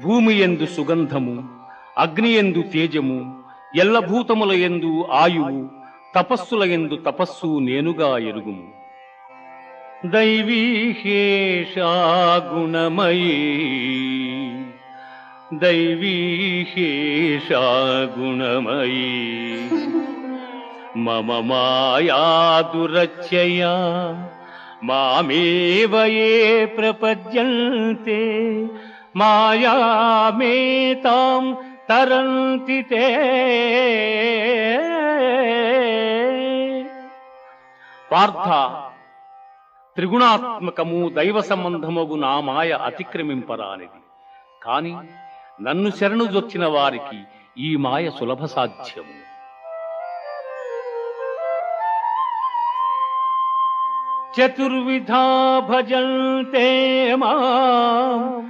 భూమి ఎందు సుగంధము అగ్ని ఎందు తేజము ఎల్లభూతముల ఎందు ఆయువు తపస్సుల ఎందు తపస్సు నేనుగా ఎరుగుము. దైవీహేషాగుణమయీ మమ మాయా దురచ్చయా మామేవ ప్రపద్యంతే మాయామేతాం తరంతి తే. పార్థ త్రిగుణాత్మకము దైవ సంబంధమగు నా మాయ అతిక్రమింపరానిది. కాని నన్ను శరణు జొచ్చిన వారికి ఈ మాయ సులభ సాధ్యము. చతుర్విధా భజంతే మా